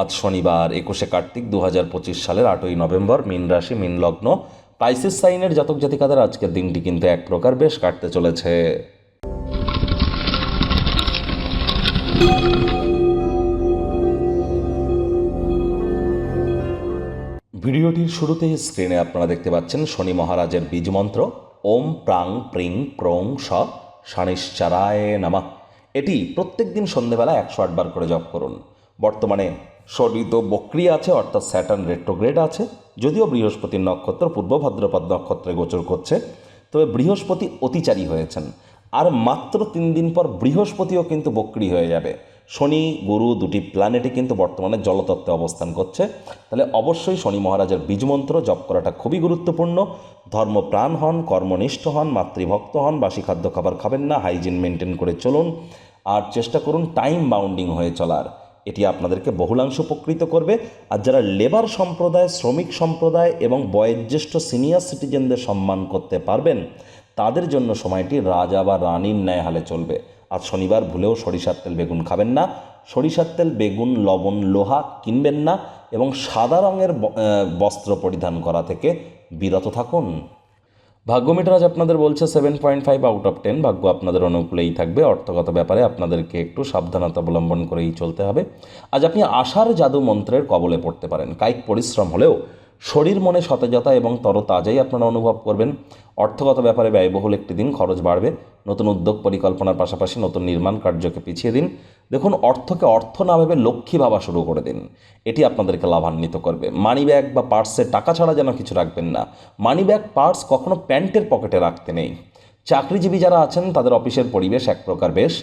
আজ শনিবার, একুশে কার্তিক দু হাজার পঁচিশ সালের আটই নভেম্বর, মীন রাশি, মীন লগ্ন। পাইসিস সাইনের জাতক জাতিকাদের আজকের দিনটি কিন্তু এক প্রকার বেশ কাটতে চলেছে। ভিডিওটির শুরুতেই স্ক্রিনে আপনারা দেখতে পাচ্ছেন শনি মহারাজের বীজ মন্ত্র। ওম প্রাং প্রিং প্রং স শানিশ্চারায় নামা। এটি প্রত্যেক দিন সন্ধেবেলা একশো আটবার করে জপ করুন। বর্তমানে শনি তো বক্রি আছে, অর্থাৎ স্যাটার্ন রেট্রোগ্রেড আছে। যদিও বৃহস্পতির নক্ষত্র পূর্ব ভাদ্রপদ নক্ষত্রে গোচর করছে, তবে বৃহস্পতি অতিচারী হয়েছেন। আর মাত্র তিন দিন পর বৃহস্পতিও কিন্তু বক্রি হয়ে যাবে। শনি, গুরু দুটি প্ল্যানেটই কিন্তু বর্তমানে জলতত্ত্বে অবস্থান করছে। তাহলে অবশ্যই শনি মহারাজের বীজমন্ত্র জপ করাটা খুবই গুরুত্বপূর্ণ। ধর্মপ্রাণ হন, কর্মনিষ্ঠ হন, মাতৃভক্ত হন, বাসি খাদ্য খাবার খাবেন না হাইজিন মেনটেন করে চলুন। আর চেষ্টা করুন টাইম বাউন্ডিং হয়ে চলার। এটি আপনাদেরকে বহুলাংশ উপকৃত করবে। আর যারা লেবার সম্প্রদায়, শ্রমিক সম্প্রদায় এবং বয়োজ্যেষ্ঠ সিনিয়র সিটিজেনদের সম্মান করতে পারবেন, তাদের জন্য সময়টি রাজা বা রানীর ন্যায় হালে চলবে। আজ শনিবার, ভুলেও সরিষার তেল বেগুন খাবেন না। সরিষার তেল, বেগুন, লবণ, লোহা কিনবেন না এবং সাদা রঙের বস্ত্র পরিধান করা থেকে বিরত থাকুন। ভাগ্যমিটার আজ আপনাদের বলছে seven point five out of ten ভাগ্য আপনাদের অনুকূলেই থাকবে। অর্থগত ব্যাপারে আপনাদেরকে একটু সাবধানতা অবলম্বন করেই চলতে হবে। আজ আপনি আশার জাদু মন্ত্রের কবলে পড়তে পারেন। কায়িক পরিশ্রম হলেও শরীর, মনে সতেজতা এবং তরতাজাই আপনারা অনুভব করবেন। অর্থগত ব্যাপারে ব্যয়বহুল একটি দিন, খরচ বাড়বে। নতুন উদ্যোগ পরিকল্পনার পাশাপাশি নতুন নির্মাণ কার্যকে পিছিয়ে দিন। দেখুন, অর্থকে অর্থ না ভেবে লক্ষ্মী ভাবা শুরু করে দিন। এটি আপনাদেরকে লাভান্বিত করবে। মানি ব্যাগ বা পার্সে টাকা ছাড়া যেন কিছু রাখবেন না। মানি ব্যাগ পার্স কখনো প্যান্টের পকেটে রাখতে নেই। চাকরিজীবী যারা আছেন, তাদের অফিসের পরিবেশ এক প্রকার বেশ।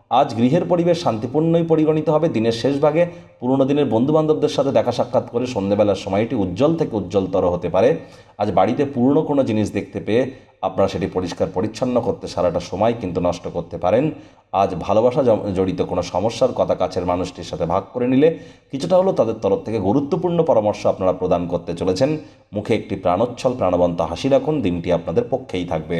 আজ গৃহের পরিবেশ শান্তিপূর্ণই পরিগণিত হবে। দিনের শেষ ভাগে পুরনো দিনের বন্ধুবান্ধবদের সাথে দেখা সাক্ষাৎ করে সন্ধ্যেবেলার সময়টি উজ্জ্বল থেকে উজ্জ্বলতর হতে পারে। আজ বাড়িতে পুরনো কোনো জিনিস দেখতে পেয়ে আপনারা সেটি পরিষ্কার পরিচ্ছন্ন করতে সারাটা সময় কিন্তু নষ্ট করতে পারেন। আজ ভালোবাসা জড়িত কোনো সমস্যার কথা কাছের মানুষটির সাথে ভাগ করে নিলে কিছুটা হলেও তাদের তরফ থেকে গুরুত্বপূর্ণ পরামর্শ আপনারা প্রদান করতে চলেছেন। মুখে একটি প্রাণোচ্ছল, প্রাণবন্ত হাসি রাখুন। দিনটি আপনাদের পক্ষেই থাকবে।